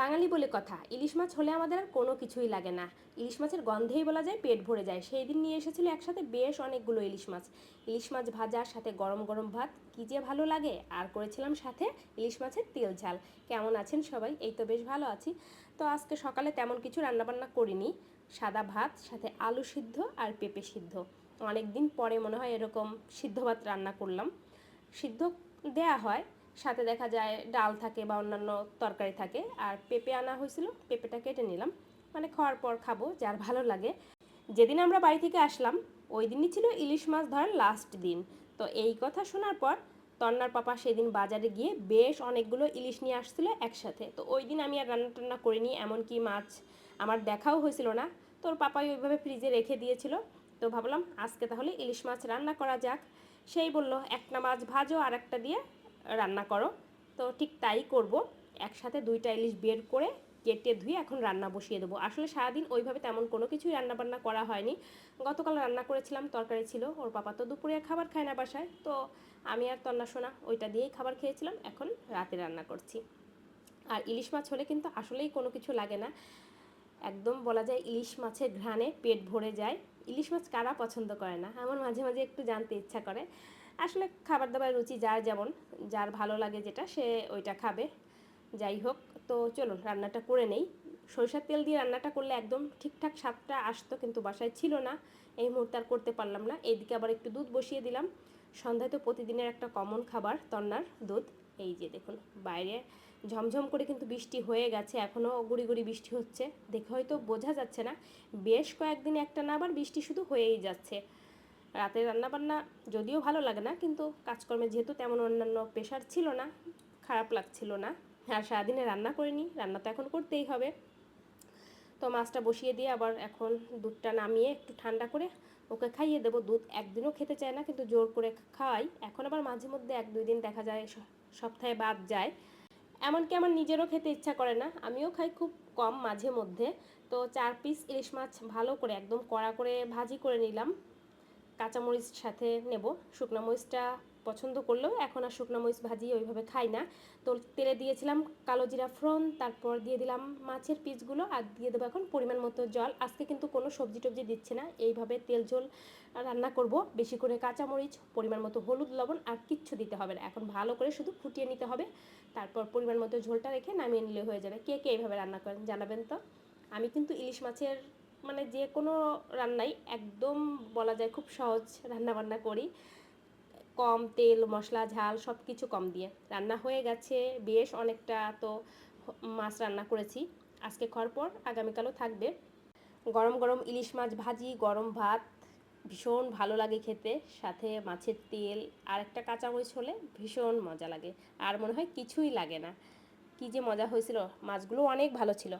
বাঙালি বলে কথা। ইলিশ মাছ হলে আমাদের আর কোনো কিছুই লাগে না। ইলিশ মাছের গন্ধেই বলা যায় পেট ভরে যায়। সেই দিন নিয়ে এসেছিল একসাথে বেশ অনেকগুলো ইলিশ মাছ। ইলিশ মাছ ভাজার সাথে গরম গরম ভাত। কী যে ভালো লাগে। আর করেছিলাম সাথে ইলিশ মাছের তেল ঝাল। কেমন আছেন সবাই? এই তো বেশ ভালো আছি। তো আজকে সকালে তেমন কিছু রান্নাবান্না করিনি। সাদা ভাত, সাথে আলু সিদ্ধ আর পেঁপে সিদ্ধ। অনেক দিন পরে মনে হয় এরকম সিদ্ধ ভাত রান্না করলাম। সিদ্ধ দেয়া হয়। সাথে দেখা যায় ডাল থাকে বা অন্যান্য তরকারি থাকে। আর পেঁপে আনা হয়েছিল, পেঁপেটা কেটে নিলাম। মানে খাওয়ার পর খাব, যার ভালো লাগে। যেদিন আমরা বাড়ি থেকে আসলাম, ওই দিনই ছিল ইলিশ মাছ ধরার লাস্ট দিন। তো এই কথা শোনার পর তন্নার পাপা সেদিন বাজারে গিয়ে বেশ অনেকগুলো ইলিশ নিয়ে আসছিল একসাথে। তো ওই দিন আমি আর রান্না টান্না করিনি, এমনকি মাছ আমার দেখাও হয়েছিল না। তোর পাপাই ওইভাবে ফ্রিজে রেখে দিয়েছিল। তো ভাবলাম আজকে তাহলে ইলিশ মাছ রান্না করা যাক। সেই বলল, একটা মাছ ভাজো আর একটা দিয়ে। রান্না করো। তো ঠিক তাই করব। একসাথে দুইটা ইলিশ বের করে কেটে ধুয়ে এখন রান্না বসিয়ে দেবো। আসলে সারাদিন ওইভাবে তেমন কোনো কিছুই রান্না বান্না করা হয়নি। গতকাল রান্না করেছিলাম, তরকারি ছিল, ওর পাপা তো দুপুরে খাবার খায় না বাসায়। তো আমি আর তন্না সোনা ওইটা দিয়েই খাবার খেয়েছিলাম, এখন রাতে রান্না করছি। আর ইলিশ মাছ হলে কিন্তু আসলেই কোনো কিছু লাগে না। একদম বলা যায় ইলিশ মাছের ঘ্রাণে পেট ভরে যায়। ইলিশ মাছ কারা পছন্দ করে না? আমার মাঝে মাঝে একটু জানতে ইচ্ছা করে। আসলে খাবার দাবার রুচি যার যেমন, যার ভালো লাগে যেটা সে ওইটা খাবে। যাই হোক, তো চলুন রান্নাটা করে নেই। সরিষার তেল দিয়ে রান্নাটা করলে একদম ঠিকঠাক স্বাদটা আসতো কিন্তু বাসায় ছিল না। এই মুহূর্তে আর করতে পারলাম না। এইদিকে আবার একটু দুধ বসিয়ে দিলাম। সন্ধ্যায় তো প্রতিদিনের একটা কমন খাবার, তন্নার দুধ। এই যে দেখুন, বাইরে ঝমঝম করে কিন্তু বৃষ্টি হয়ে গেছে। এখনও গুড়ি গুড়ি বৃষ্টি হচ্ছে। দেখে হয়তো বোঝা যাচ্ছে না। বেশ কয়েকদিন একটা না আবার বৃষ্টি শুধু হয়েই যাচ্ছে। রাতে রান্নাবান্না যদিও ভালো লাগে না, কিন্তু কাজকর্মে যেহেতু তেমন অন্যান্য প্রেশার ছিল না, খারাপ লাগছিল না। আর সারাদিনে রান্না করিনি, রান্না তো এখন করতেই হবে। তো মাছটা বসিয়ে দিয়ে আবার এখন দুধটা নামিয়ে একটু ঠান্ডা করে ওকে খাইয়ে দেবো। দুধ একদিনও খেতে চায় না, কিন্তু জোর করে খাওয়াই এখন আবার মাঝে মধ্যে এক দুই দিন দেখা যায় সপ্তাহে বাদ যায়। এমনকি আমার নিজেরও খেতে ইচ্ছা করে না, আমিও খাই খুব কম মাঝে মধ্যে। তো চার পিস ইলিশ মাছ ভালো করে একদম কড়া করে ভাজি করে নিলাম। কাঁচামরিচ সাথে নেব। শুকনো মরিচটা পছন্দ করলেও এখন আর শুকনো মরিচ ভাজি ওইভাবে খাই না। তো তেলে দিয়েছিলাম কালো জিরা ফ্রন তারপর দিয়ে দিলাম মাছের পিসগুলো আর দিয়ে দেবো এখন পরিমাণ মতো জল। আজকে কিন্তু কোনো সবজি টবজি দিচ্ছে না, এইভাবে তেল ঝোল রান্না করব। বেশি করে কাঁচামরিচ, পরিমাণ মতো হলুদ, লবণ আর কিচ্ছু দিতে হবে না। এখন ভালো করে শুধু ফুটিয়ে নিতে হবে, তারপর পরিমাণ মতো ঝোলটা রেখে নামিয়ে নিলে হয়ে যাবে। কে কে এইভাবে রান্না করেন জানাবেন তো? আমি কিন্তু ইলিশ মাছের মানে যে কোনো রান্নাই একদম বলা যায় খুব সহজ রান্না বান্না করি। কম তেল, মশলা, ঝাল সব কিছু কম দিয়ে। রান্না হয়ে গেছে বেশ অনেকটা তো মাছ রান্না করেছি। আজকে খাওয়ার পর আগামীকালও থাকবে। গরম গরম ইলিশ মাছ ভাজি, গরম ভাত, ভীষণ ভালো লাগে খেতে। সাথে মাছের তেল আর একটা কাঁচামরিচ হলে ভীষণ মজা লাগে। আর মনে হয় কিছুই লাগে না। কী যে মজা হয়েছিল, মাছগুলো অনেক ভালো ছিল।